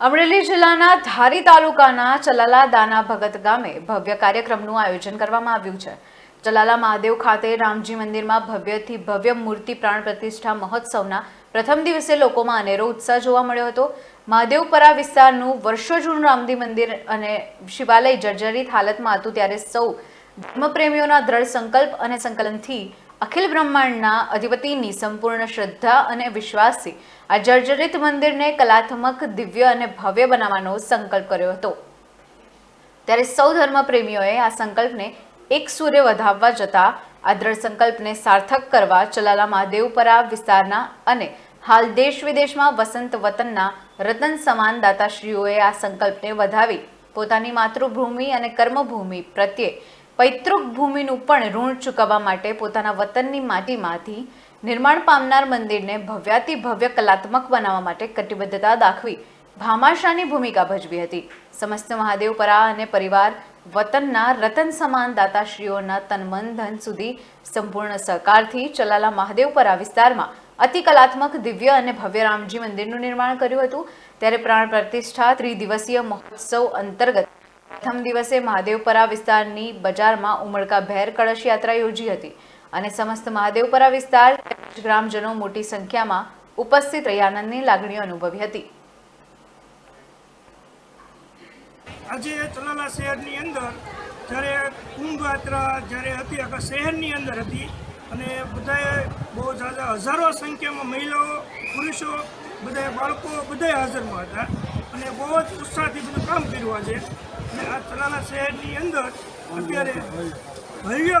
અમરેલી જિલ્લાના ધારી તાલુકાના ચલાલા દાના ભગત ગામે ભવ્ય કાર્યક્રમનું આયોજન કરવામાં આવ્યું છે. ચલાલા મહાદેવ ખાતે રામજી મંદિરમાં ભવ્યથી ભવ્ય મૂર્તિ પ્રાણ પ્રતિષ્ઠા મહોત્સવના પ્રથમ દિવસે લોકોમાં અનેરો ઉત્સાહ જોવા મળ્યો હતો. મહાદેવપરા વિસ્તારનું વર્ષો જૂનું રામજી મંદિર અને શિવાલય જર્જરિત હાલતમાં હતું ત્યારે સૌ ધર્મપ્રેમીઓના દ્રઢ સંકલ્પ અને સંકલનથી અખિલ બ્રહ્માંડના અધિપતિની સંપૂર્ણ શ્રદ્ધા અને વિશ્વાસથી આ જર્જરિત મંદિરને કલાત્મક, દિવ્ય અને ભવ્ય બનાવવાનો સંકલ્પ કર્યો હતો. ત્યારે સૌ ધર્મપ્રેમીઓએ આ સંકલ્પને એક સૂર્ય વધાવવા જતા આ દ્રઢ સંકલ્પને સાર્થક કરવા ચલાલા મહાદેવપરા વિસ્તારના અને હાલ દેશ વિદેશમાં વસંત વતનના રતન સમાન દાતાશ્રીઓએ આ સંકલ્પને વધાવી પોતાની માતૃભૂમિ અને કર્મભૂમિ પ્રત્યે પૈતૃક ભૂમિનું પણ ઋણ ચૂકવવા માટે પોતાના વતનની માટીમાંથી નિર્માણ પામનાર મંદિરને ભવ્યાતિ ભવ્ય કલાત્મક બનાવવા માટે કટિબદ્ધતા દાખવી ભામાશાની ભૂમિકા ભજવી હતી. સમસ્ત મહાદેવપરા અને પરિવાર વતનના રતન સમાન દાતાશ્રીઓના તનમન ધન સુધી સંપૂર્ણ સહકારથી ચલાલા મહાદેવપરા વિસ્તારમાં અતિ કલાત્મક દિવ્ય અને ભવ્ય રામજી મંદિરનું નિર્માણ કર્યું હતું. ત્યારે પ્રાણ પ્રતિષ્ઠા ત્રિદિવસીય મહોત્સવ અંતર્ગત પ્રથમ દિવસે મહાદેવપરા વિસ્તારની બજારમાં ઉમળકાભેર કળશ યાત્રા યોજી હતી અને સમસ્ત મહાદેવપરા વિસ્તાર ગ્રામજનો મોટી સંખ્યામાં ઉપસ્થિત રહી આનંદની લાગણીઓ અનુભવી હતી. આજે તલાલા શહેરની અંદર જ્યારે કુંભ યાત્રા જ્યારે હતી, આખા શહેરની અંદર હતી અને બધાએ બહુ ઝાઝા હજારો સંખ્યામાં મહિલાઓ, પુરુષો બધા બાળકો બધા હાજરમાં હતા અને બહુ જ ઉત્સાહથી બધું કામ કર્યું આજે. આ તલાલા શહેરની અંદર અત્યારે ભવ્ય કાર્ય